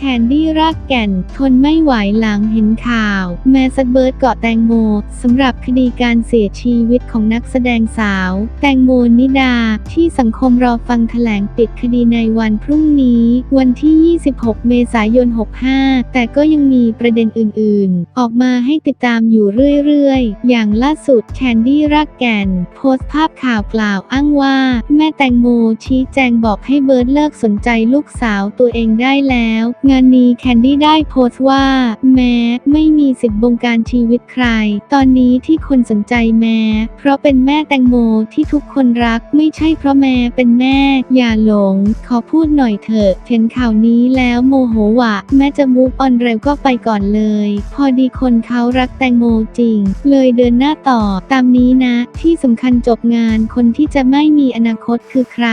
แคนดี้รากแก่น ทนไม่ไหวหลังเห็นข่าว แมสเบิร์ดเกาะแตงโมสำหรับคดีการเสียชีวิตของนักแสดงสาว แตงโมนิดา ที่สังคมรอฟังแถลงปิดคดีในวันพรุ่งนี้ วันที่ 26 เมษายน 65 แต่ก็ยังมีประเด็นอื่นๆ ออกมาให้ติดตามอยู่เรื่อยๆ อย่างล่าสุดแคนดี้รากแก่น โพสต์ภาพข่าวกล่าวอ้างว่า แม่แตงโมชี้แจงบอกให้เบิร์ดเลิกสนใจลูกสาวตัวเองได้แล้วงานนี้แคนดี้ได้โพสต์ว่า แม้ไม่มีสิทธิ์บงการชีวิตใคร ตอนนี้ที่คนสนใจแม่เพราะเป็นแม่แตงโมที่ทุกคนรักไม่ใช่เพราะแม่เป็นแม่ อย่าหลง ขอพูดหน่อยเถอะเห็นข่าวนี้แล้วโมโหวะ แม่จะมูฟออนเร็วก็ไปก่อนเลย พอดีคนเขารักแตงโมจริง เลยเดินหน้าต่อตามนี้นะ ที่สำคัญจบงานคนที่จะไม่มีอนาคตคือใคร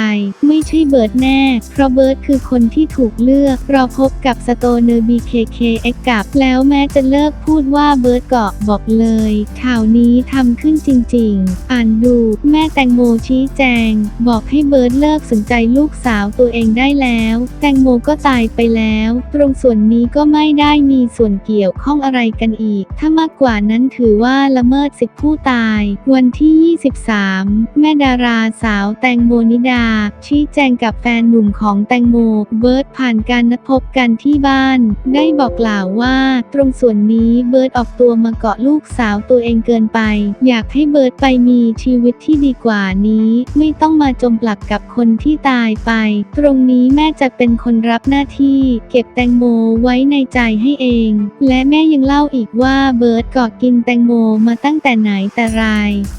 ไม่ใช่เบิร์ดแน่ เพราะเบิร์ดคือคนที่ถูกเลือกเราพบกับสโตเนอร์ BKKX กับ แล้วแม้จะเลิกพูดว่าเบิร์ดเกาะบอกเลย ข่าวนี้ทำขึ้นจริง ๆ อ่านดู แม่แตงโมชี้แจง บอกให้เบิร์ดเลิกสนใจลูกสาวตัวเองได้แล้ว แตงโมก็ตายไปแล้ว ตรงส่วนนี้ก็ไม่ได้มีส่วนเกี่ยวข้องอะไรกันอีก ถ้ามากกว่านั้นถือว่าละเมิดสิทธิผู้ตาย วันที่ 23 แม่ดาราสาวแตงโมนิดา ชี้แจงกับแฟนหนุ่มของแตงโม เบิร์ดผ่านการนัดพบกันที่บ้าน ได้บอกกล่าวว่า ตรงส่วนนี้เบิร์ดออกตัวมาเกาะลูกสาวตัวเองเกินไป อยากให้เบิร์ดไปมีชีวิตที่ดีกว่านี้ ไม่ต้องมาจมปลักกับคนที่ตายไป ตรงนี้แม่จะเป็นคนรับหน้าที่ เก็บแตงโมไว้ในใจให้เอง และแม่ยังเล่าอีกว่าเบิร์ดเกาะกินแตงโมมาตั้งแต่ไหนแต่ไร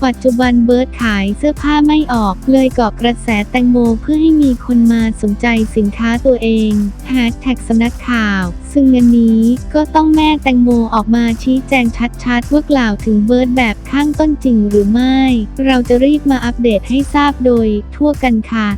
ปัจจุบันเบิร์ดขายเสื้อผ้าไม่ออก เลยเกาะกระแสแตงโมเพื่อให้มีคนมาสนใจสินค้าตัวเองแฮชแท็กสำนักข่าว ซึ่งงานนี้ก็ต้องแม่แตงโมออกมาชี้แจงชัดๆว่ากล่าวถึงเบิร์ดแบบข้างต้นจริงหรือไม่ เราจะรีบมาอัปเดตให้ทราบโดยทั่วกันค่ะ